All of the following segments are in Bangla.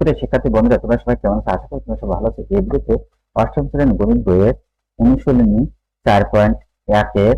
প্রিয় শিক্ষার্থী বন্ধুরা, তোমরা সবাই কেমন আছো? আশা করি তোমরা সবাই ভালো আছো। এই ভিডিওতে অষ্টম শ্রেণির গণিত বইয়ের অনুশীলনী চার পয়েন্ট একের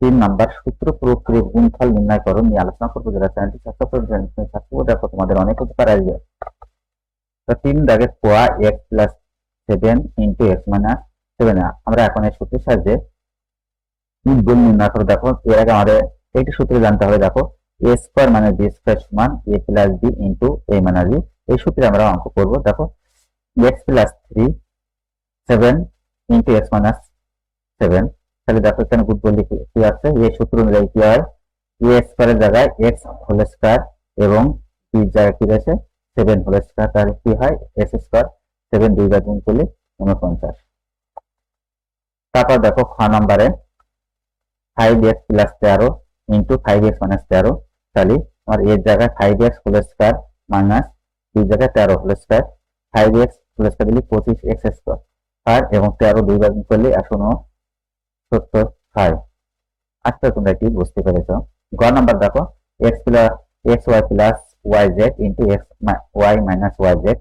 তিন নাম্বার সূত্র প্রক্রিয়া গুণফল নির্ণয় করো নিয়ে আলোচনা করব। যারা চ্যানেলটি সাবস্ক্রাইব করে দেখো তোমাদের অনেক উপকার আসবে। তো তিন দাগের কোয়া X plus seven into X minus seven আমরা এখন এই সূত্রের সাহায্যে গুণ নির্ণয় করো দেখো, এর আগে আমাদের একটি সূত্র জানতে হবে। দেখো এ স্কোয়ার মানে বি স্কোয়ার সমান A plus B into A minus B এই সূত্রে আমরা অঙ্ক করব, দেখো X plus three seven into X minus seven তাহলে দেখো এখানে গুড বললে কি আছে এই সূত্র অনুযায়ী কি হয়? এ স্কোয়ারের জায়গায় এক্স হোল স্কোয়ার এবং বি জায়গায় কি রয়েছে? সেভেন হোল স্কোয়ার তাহলে কি হয়? এস স্কোয়ার সেভেন দুই বার গুণ করলে উনপঞ্চাশ তারপর দেখো খ নাম্বারে ফাইভ এক্স প্লাস তেরো ইন্টু ফাইভ এক্স মাইনাস তেরো তাহলে আমার এর জায়গায় five X whole square minus দুই জায়গায় তেরো whole square five X whole square দিলে পঁচিশ এক্স স্কোয়ার আর এবং তেরো দুই গুণ করলে এখনও সত্তর ফাইভ আজকে তোমরা এটি বুঝতে পেরেছ? গ নাম্বার দেখো X plus X Y plus Y Z into X Y minus Y Z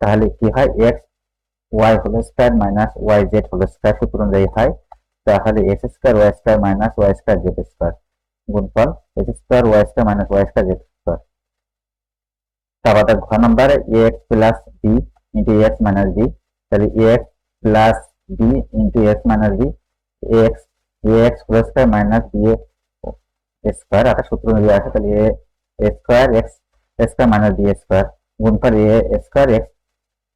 তাহলে কি হয়? X Y whole square minus Y Z whole square সূত্র অনুযায়ী হয়, তাহলে X square Y square minus Y square Z square গুণফল X square, Y square minus Y square Z square. তারপর ঘ নম্বর X plus B into X minus B. তাহলে X plus B into X minus B. X X whole square minus B square একটা সূত্র অনুযায়ী আছে তাহলে A square X square minus B square. গুণফল A square X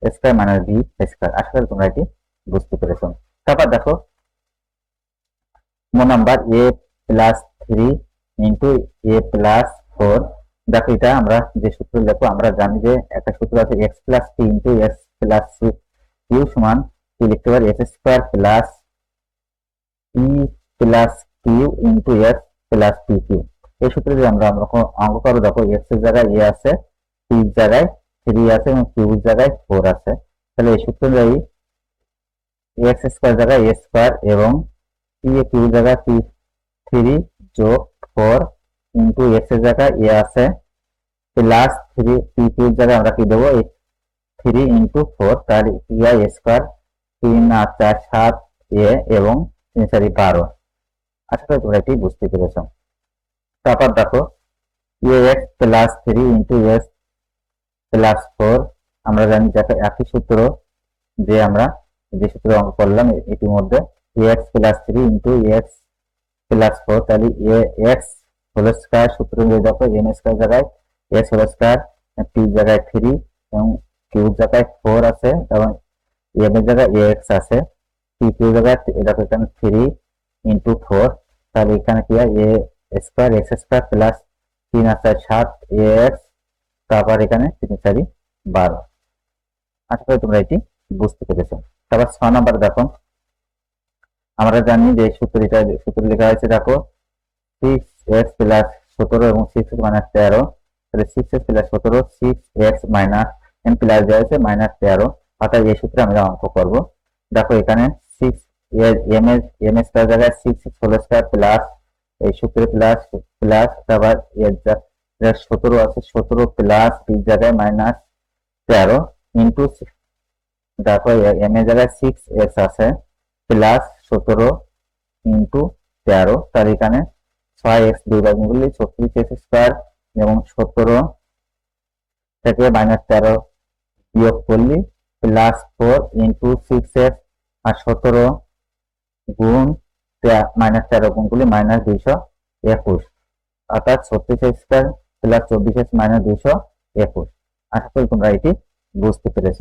square minus B square. আশা করি তোমরা এটি বুঝতে পেরেছ। তারপর দেখো, মো number A plus three into A plus four দেখো, এটা আমরা যে সূত্র দেখো আমরা জানি যে একটা সূত্র আছে X plus three into X plus Q সমান কি লিখতে পারি X square plus P plus Q into X plus P Q এই সূত্রে যদি আমরা অঙ্ক করব, দেখো এক্সের জায়গায় এ আছে পি জায়গায় থ্রি আছে এবং কিউ জায়গায় ফোর আছে। তাহলে এই সূত্র অনুযায়ী এক্স স্কোয়ার জায়গায় এ স্কোয়ার এবং পি এ কিউ জায়গায় পি থ্রি যোগ ফোর ইন্টু এক্সের জায়গায় এ আছে। প্লাস থ্রি পি কিউর জায়গায় আমরা কি দেবো? থ্রি ইন্টু ফোর তার ইয়া স্কোয়ার তিন আর চার, সাত এ এবং, তিন, চারি, বারো। আশা করি তোমরা এটি বুঝতে পেরেছ। তারপর দেখো A X plus three into X plus four আমরা জানি যাতে একই সূত্র যে আমরা যে সূত্র অঙ্ক করলাম ইতিমধ্যে X plus three into X plus four তাহলে এ, এক্স হোল স্কোয়ার সূত্র অনুযায়ী দেখো এম স্কোয়ার জায়গায় এক্স হোল স্কোয়ার, পি জায়গায় থ্রি এবং কিউ জায়গায় ফোর আছে এবং এম এর জায়গায় এক্স আছে। পি, কিউ জায়গায় দেখো এখানে থ্রি ইন্টু ফোর। তাহলে এখানে কি হয়? A square, X square plus তিন আছে সাত, এ এক্স, তারপর এখানে তিন, চারি, বারো। আশা করি তোমরা এটি বুঝতে পেরেছ। তারপর ছ নাম্বার দেখো। আমরা জানি যে সূত্রটা সূত্র লেখা হয়েছে, দেখো সিক্স এক্স প্লাস সতেরো এবং সিক্স মাইনাস তেরো। তাহলে সিক্স এক্স প্লাস সতেরো six X minus M plus দেওয়া হয়েছে মাইনাস তেরো। অর্থাৎ এই সূত্রে আমরা অঙ্ক করব। দেখো এখানে six M S M S তার জায়গায় সিক্স হোল স্কোয়ার প্লাস এই সূত্রে প্লাস প্লাস তারপর এর সতেরো আছে, সতেরো প্লাস বি জায়গায় মাইনাস তেরো ইন্টু দেখো এম এর জায়গায় সিক্স এক্স আছে প্লাস সতেরো ইন্টু তেরো, তার এখানে ছয় এক্স দুই বার গুলি ছত্রিশ এক্স স্কোয়ার এবং সতেরো থেকে মাইনাস তেরো বিয়োগ করলি plus four into six X আর সতেরো গুণ মাইনাস তেরো গুণ করলি মাইনাস দুইশো একুশ। অর্থাৎ ছত্রিশ এক্স স্কোয়ার প্লাস চব্বিশ এক্স মাইনাস দুইশো একুশ। আশা করি তোমরা এটি বুঝতে পেরেছ।